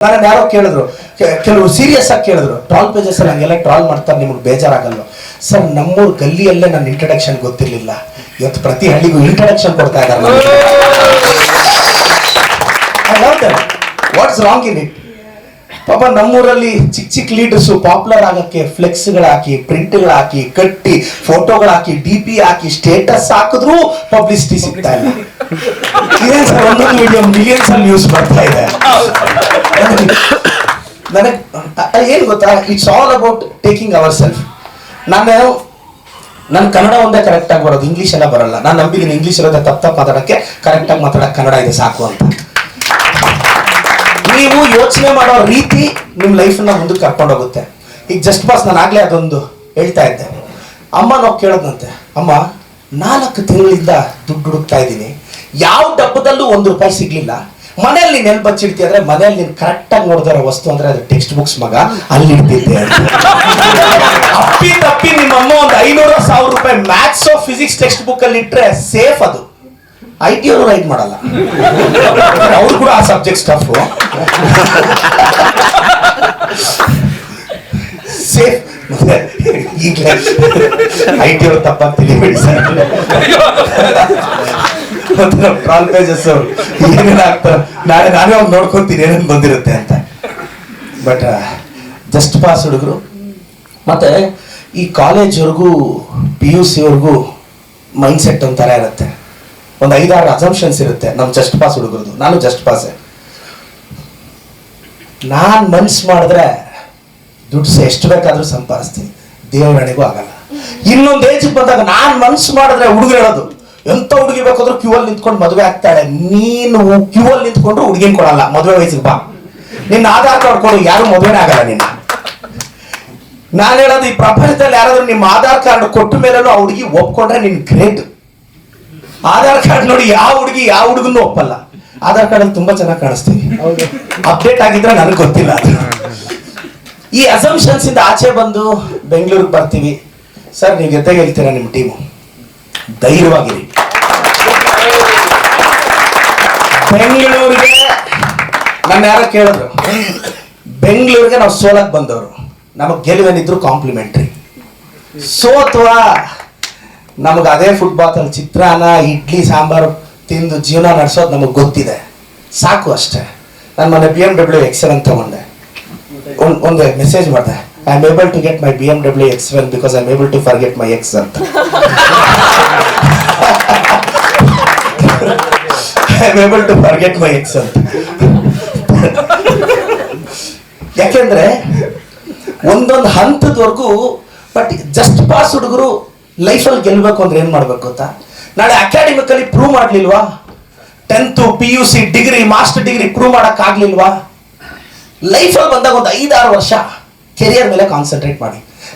ನನ್ನ ಯಾರೋ ಕೇಳಿದ್ರು ಕೆಲವು ಕೆಲವರು ಸೀರಿಯಸ್ ಆಗಿ ಕೇಳಿದ್ರು. ಟ್ರಾಲ್ ಪೇಜಸ್ ಅಲ್ಲಿ ಹಂಗೆಲ್ಲ ಟ್ರಾಲ್ ಮಾಡ್ತಾರೆ ನಿಮ್ಗೆ ಬೇಜಾರಾಗಲ್ಲ ಸರ್ ನಮ್ಮೂರ್ ಗಲ್ಲಿಯಲ್ಲೇ ನನ್ನ ಇಂಟ್ರಡಕ್ಷನ್ ಗೊತ್ತಿರ್ಲಿಲ್ಲ. ಇವತ್ತು ಪ್ರತಿ ಹಳ್ಳಿಗೂ ಇಂಟ್ರಡಕ್ಷನ್ ಕೊಡ್ತಾ ಇದ್ದಾರೆ ವಾಟ್ಸ್ ರಾಂಗ್ ಇನ್ ಇಟ್ ಪಾಪ ನಮ್ಮೂರಲ್ಲಿ ಚಿಕ್ಕ ಚಿಕ್ಕ ಲೀಡರ್ಸ್ ಪಾಪ್ಯುಲರ್ ಆಗಕ್ಕೆ ಫ್ಲೆಕ್ಸ್ಗಳಾಕಿ ಹಾಕಿ ಪ್ರಿಂಟ್ಗಳು ಹಾಕಿ ಕಟ್ಟಿ ಫೋಟೋಗಳಾಕಿ ಡಿ ಪಿ ಹಾಕಿ ಸ್ಟೇಟಸ್ ಹಾಕಿದ್ರು ಪಬ್ಲಿಸಿಟಿ ಸಿಗ್ತಾ ಇಲ್ಲ. ಒಂದೊಂದು ವಿಡಿಯೋ ಮಿಲಿಯನ್ಸ್ ಅಲ್ಲಿ ನ್ಯೂಸ್ ಬರ್ತಾ ಇದೆ. ನನಗೆ ಏನು ಗೊತ್ತಾ? It's all about taking our self ನಾನು ನನ್ನ ಕನ್ನಡ ಒಂದೇ ಕರೆಕ್ಟಾಗಿ ಬರೋದು ಇಂಗ್ಲೀಷ್ ಎಲ್ಲ ಬರಲ್ಲ. ನಾನು ನಂಬಿದ್ದೀನಿ ಇಂಗ್ಲೀಷ್ ಇರೋದೇ ತಪ್ಪು ತಪ್ಪು ಮಾತಾಡಕ್ಕೆ ಕರೆಕ್ಟಾಗಿ ಮಾತಾಡಕ್ಕೆ ಕನ್ನಡ ಇದೆ ಸಾಕು ಅಂತ. ನೀವು ಯೋಚನೆ ಮಾಡೋ ರೀತಿ ನಿಮ್ಮ ಲೈಫನ್ನ ಮುಂದಕ್ಕೆ ಕರ್ಕೊಂಡು ಹೋಗುತ್ತೆ. ಈಗ ಜಸ್ಟ್ ಬಾಸ್ ನಾನು ಆಗಲೇ ಅದೊಂದು ಹೇಳ್ತಾ ಇದ್ದೆ. ಅಮ್ಮ ನಾವು ಕೇಳೋದಂತೆ, ಅಮ್ಮ, ನಾಲ್ಕು ತಿಂಗಳಿಂದ ದುಡ್ಡು ಹುಡುಕ್ತಾ ಇದ್ದೀನಿ. ಯಾವ ಡಬ್ಬದಲ್ಲೂ ಒಂದು ರೂಪಾಯಿ ಸಿಗ್ಲಿಲ್ಲ. ಮನೆಯಲ್ಲಿ ನೀನ್ ಬಚ್ಚಿಡ್ತಿ ಅಂದ್ರೆ ಮನೆಯಲ್ಲಿ ನೀನು ಕರೆಕ್ಟಾಗಿ ನೋಡಿದಾರೋ ವಸ್ತು ಅಂದ್ರೆ ಅದು ಟೆಕ್ಸ್ಟ್ ಬುಕ್ಸ್ ಮಗ, ಅಲ್ಲಿ ಇಡ್ತಿದ್ದೆ. ಅಪ್ಪಿ ತಪ್ಪಿ ನಿಮ್ಮ ಅಮ್ಮ ಒಂದು ಐನೂರು ಸಾವಿರ ರೂಪಾಯಿ ಮ್ಯಾಥ್ಸ್ ಫಿಸಿಕ್ಸ್ ಟೆಕ್ಸ್ಟ್ ಬುಕ್ ಅಲ್ಲಿ ಇಟ್ರೆ ಸೇಫ್ ಅದು. ಐ ಟಿ ಅವರು ರೈಟ್ ಮಾಡಲ್ಲ. ಅವ್ರು ಕೂಡ ಆ ಸಬ್ಜೆಕ್ಟ್ ಸ್ಟಫ್ ಸೇಫ್ ಈಗಲೇ ಐ ಟಿ ಅವರು ತಪ್ಪ ತಿಳಿಬೇಡಿ ಸರ್. ಏನೇನು ಆಗ್ತಾರೆ ನಾಳೆ ನಾನೇ ಅವ್ರು ನೋಡ್ಕೊಂತೀನಿ ಏನೇನು ಬಂದಿರುತ್ತೆ ಅಂತ. ಬಟ್ ಜಸ್ಟ್ ಪಾಸ್ ಹುಡುಗರು. ಮತ್ತೆ ಈ ಕಾಲೇಜ್ವರೆಗೂ ಪಿ ಯು ಸಿವರೆಗೂ ಮೈಂಡ್ ಸೆಟ್ ಒಂಥರ ಇರುತ್ತೆ. ಒಂದು ಐದಾರು ಅಸಂಪ್ಷನ್ಸ್ ಇರುತ್ತೆ. ನಮ್ಮ ಜಸ್ಟ್ ಪಾಸ್ ಹುಡುಗರದು ನಾನು ಜಸ್ಟ್ ಪಾಸೆ ನಾನು ಮನ್ಸು ಮಾಡಿದ್ರೆ ದುಡ್ಡು ಎಷ್ಟು ಬೇಕಾದರೂ ಸಂಪಾದಿಸ್ತೀನಿ. ದೇವರಣಿಗೂ ಆಗಲ್ಲ. ಇನ್ನೊಂದು ಏಜಿಗೆ ಬಂದಾಗ ನಾನು ಮನ್ಸು ಮಾಡಿದ್ರೆ ಹುಡುಗರು ಹೇಳೋದು, ಎಂತ ಹುಡುಗಿ ಬೇಕಾದ್ರೂ ಕ್ಯೂ ಅಲ್ಲಿ ನಿಂತ್ಕೊಂಡು ಮದುವೆ ಆಗ್ತಾಳೆ. ನೀನು ಕ್ಯೂ ಅಲ್ಲಿ ನಿಂತ್ಕೊಂಡ್ರು ಹುಡುಗಿನ ಕೊಡಲ್ಲ. ಮದುವೆ ವಯಸ್ಸಿಗೆ ಬಾ. ನಿನ್ನ ಆಧಾರ್ ಕಾರ್ಡ್ ಕೊಡು. ಯಾರು ಮದುವೆನೇ ಆಗಲ್ಲ ನಿನ್ನ. ನಾನು ಹೇಳೋದು, ಈ ಪ್ರಪಂಚದಲ್ಲಿ ಯಾರಾದ್ರೂ ನಿಮ್ಮ ಆಧಾರ್ ಕಾರ್ಡ್ ಕೊಟ್ಟ ಮೇಲೂ ಆ ಹುಡುಗಿ ಒಪ್ಕೊಂಡ್ರೆ ನಿನ್ ಗ್ರೇಟ್ ಆಧಾರ್ ಕಾರ್ಡ್ ನೋಡಿ ಯಾವ ಹುಡುಗಿ ಯಾವ ಹುಡುಗನ್ನು ಒಪ್ಪಲ್ಲ. ಆಧಾರ್ ಕಾರ್ಡ್ ಅಲ್ಲಿ ತುಂಬಾ ಚೆನ್ನಾಗಿ ಕಾಣಿಸ್ತೀವಿ ಅಪ್ಡೇಟ್ ಆಗಿದ್ರೆ ನನಗೆ ಗೊತ್ತಿಲ್ಲ ಅದು. ಈ ಅಸಂಪ್ಷನ್ಸ್ ಇಂದ ಆಚೆ ಬಂದು ಬೆಂಗಳೂರಿಗೆ ಬರ್ತೀವಿ. ಸರ್ ನೀವು ಜೊತೆಗೆ ಹೇಳ್ತೀರಾ ನಿಮ್ಮ ಟೀಮು? ಧೈರ್ಯವಾಗಿರಿ. ಬೆಂಗಳೂರಿಗೆ ನನ್ನ ಯಾರೋ ಕೇಳಿದ್ರು. ಬೆಂಗಳೂರಿಗೆ ನಾವು ಸೋಲಕ್ ಬಂದವರು. ನಮಗೆ ಗೆಲುವೇನಿದ್ರು ಕಾಂಪ್ಲಿಮೆಂಟ್ರಿ ಸೋತ್ವಾ ನಮಗೆ ಅದೇ ಫುಟ್ಬಾತ್ ಅಲ್ಲಿ ಚಿತ್ರಾನ್ನ, ಇಡ್ಲಿ, ಸಾಂಬಾರು ತಿಂದು ಜೀವನ ನಡೆಸೋದು ನಮಗೆ ಗೊತ್ತಿದೆ. ಸಾಕು ಅಷ್ಟೇ. ನಾನು ಮೊನ್ನೆ ಬಿ ಎಂ ಡಬ್ಲ್ಯೂ ಎಕ್ಸೆಲ್ ಅಂತ ತಗೊಂಡೆ. ಒಂದು ಮೆಸೇಜ್ ಮಾಡಿದೆ. I am able to get my B M W ex well because I am able to forget my ex ಅಂತ. I able to forget my ex ಅಂತ. ಯಾಕೆಂದ್ರೆ, ಒಂದೊಂದು ಹಂತದವರೆಗೂ ಬಟ್ ಜಸ್ಟ್ ಪಾಸ್ ಹುಡುಗರು ಲೈಫಲ್ಲಿ ಗೆಲ್ಬೇಕು ಅಂದ್ರೆ ಏನು ಮಾಡ್ಬೇಕು ಗೊತ್ತಾ? ನಾಳೆ academically prove ಮಾಡ್ಲಿಲ್ವಾ? Tenth P U C degree master degree prove ಮಾಡಕ್ ಆಗ್ಲಿಲ್ವಾ ಲೈಫಲ್ಲಿ ಬಂದಾಗ ಒಂದು ಐದಾರು ವರ್ಷ ಕೆರಿಯರ್ ಮೇಲೆ ಕಾನ್ಸಂಟ್ರೇಟ್ ಮಾಡಿ.